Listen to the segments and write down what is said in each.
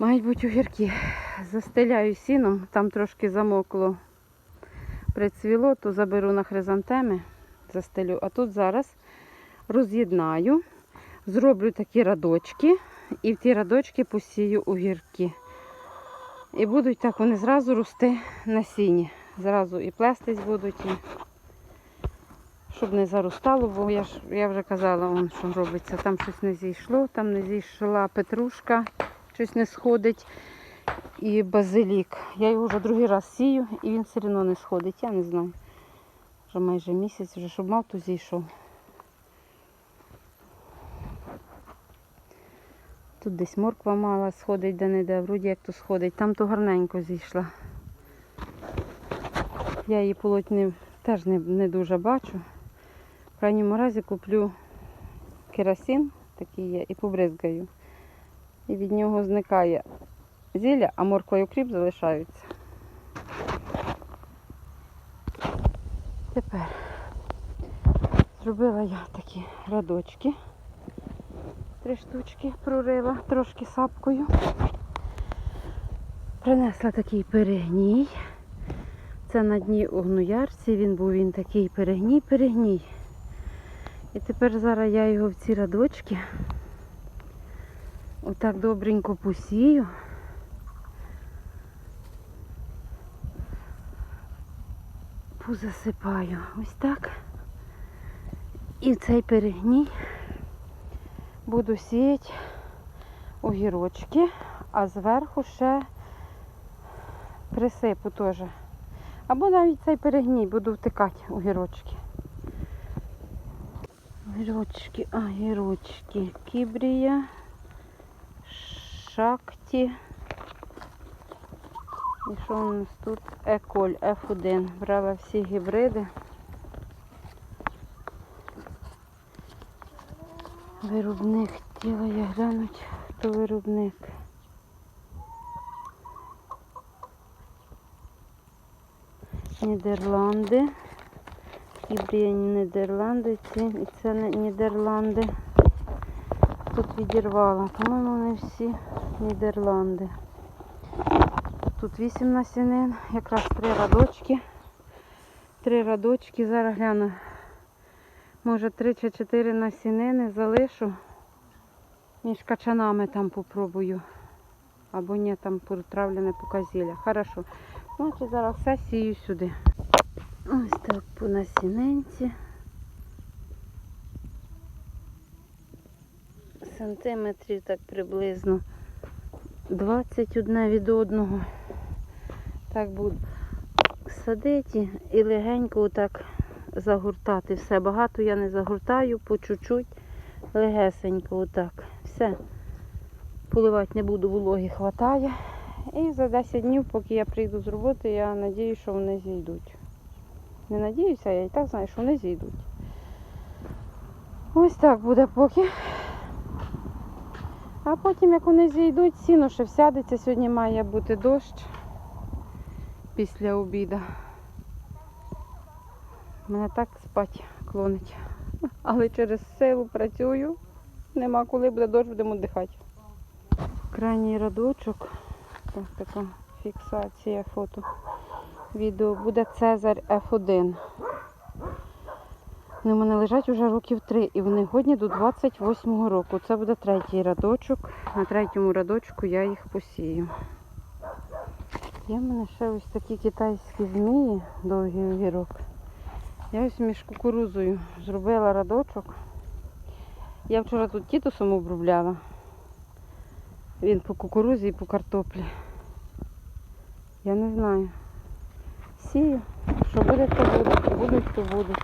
Мають бути огірки. Застеляю сіном, там трошки замокло, прицвіло, то заберу на хризантеми, застелю. А тут зараз роз'єднаю, зроблю такі радочки і в ті радочки посію огірки. І будуть так вони зразу рости на сіні. Зразу і плестись будуть, і щоб не заростало, бо я ж я вже казала, вон, що робиться. Там щось не зійшло, там не зійшла петрушка, щось не сходить. І базилік. Я його вже другий раз сію і він все одно не сходить. Я не знаю. Вже майже місяць, вже щоб мав, то зійшов. Тут десь морква мала сходить де-не-де, вроді як то сходить. Там то гарненько зійшла. Я її полотні теж не, не дуже бачу. В крайньому разі куплю керосин, такий є, і побризгаю. І від нього зникає зілля, а морква і укріп залишаються. Тепер зробила я такі радочки. Три штучки прорила трошки сапкою. Принесла такий перегній. Це на дні огнуярці, він був він такий перегній, перегній. І тепер зараз я його в ці радочки отак добренько посію. Позасипаю ось так. І цей перегній буду сіяти огірочки, а зверху ще присипу теж. Або навіть цей перегній буду втикати огірочки. Огірочки, огірочки, кібрія, шакті. І що у нас тут? Еколь F1. Брала всі гібриди. Виробник хотіла я глянуть, хто виробник. Нідерланди. Кібрія Нідерланди, ці, і це Нідерланди. Тут відірвала. По-моєму, вони всі Нідерланди. Тут 8 насінин, якраз три радочки. Три радочки. Зараз гляну. Може 3 чи 4 насінини залишу. Між качанами там попробую. Або ні, там протравлене показілля. Хорошо. Значить зараз все сію сюди. Ось так по насінинці. Сантиметрів так приблизно 21 від одного. Так буду садити і легенько отак загортати. Все, багато я не загортаю, по чуть-чуть, легесенько отак. Все. Поливати не буду, вологи хватає. І за 10 днів, поки я прийду з роботи, я надію, що вони зійдуть. Не надіюся, я і так знаю, що вони зійдуть. Ось так буде поки. А потім, як вони зійдуть, сіно ще всядеться. Сьогодні має бути дощ після обіду. Мене так спать клонить. Але через силу працюю. Нема коли буде дощ, будемо дихати. Крайній радочок. Ось така фіксація фото. Відео буде Цезарь F1. Вони в мене лежать вже років три і вони годні до 28-го року. Це буде третій радочок. На третьому радочку я їх посію. Є в мене ще ось такі китайські змії, довгий огірок. Я ось між кукурузою зробила радочок. Я вчора тут тітусом обробляла. Він по кукурузі і по картоплі. Я не знаю. Сію. Що буде, то буде. Будуть, то будуть.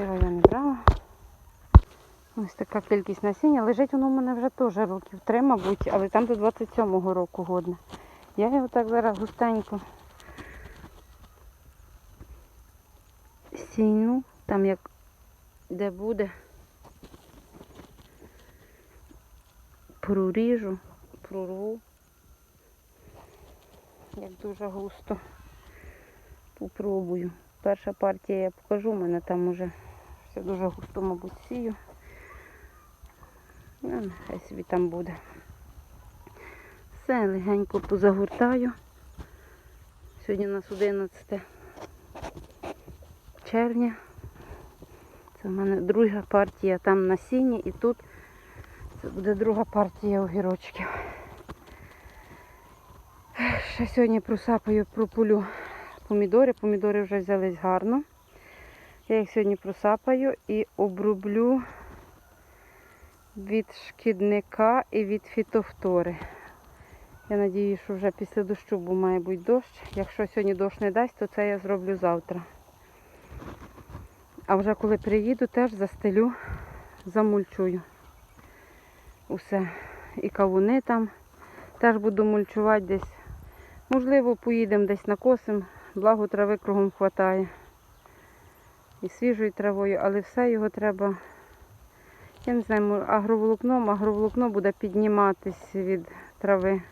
Пиво я не брала. Ось така кількість насіння. Лежить воно в мене вже теж років три, мабуть, але там до 27-го року годне. Я його так зараз густенько сійну, там як де буде. Проріжу, прорву. Як дуже густо. Попробую. Перша партія я покажу, у мене там уже все дуже густо, мабуть, сію. Ну, нехай собі там буде. Все, легенько позагортаю. Сьогодні у нас 11 червня. Це в мене друга партія там на сіні і тут це буде друга партія огірочків. Ще сьогодні просапаю, пропулю помідори. Помідори вже взялись гарно. Я їх сьогодні просапаю і оброблю від шкідника і від фітофтори. Я надію, що вже після дощу, бо має бути дощ. Якщо сьогодні дощ не дасть, то це я зроблю завтра. А вже коли приїду, теж застелю, замульчую. Усе. І кавуни там теж буду мульчувати десь. Можливо, поїдемо десь на косим, благо трави кругом хватає. І свіжою травою, але все його треба. Я не знаю, агроволокном, агроволокно буде підніматись від трави.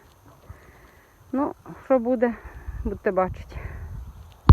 Ну, що буде, будете бачити.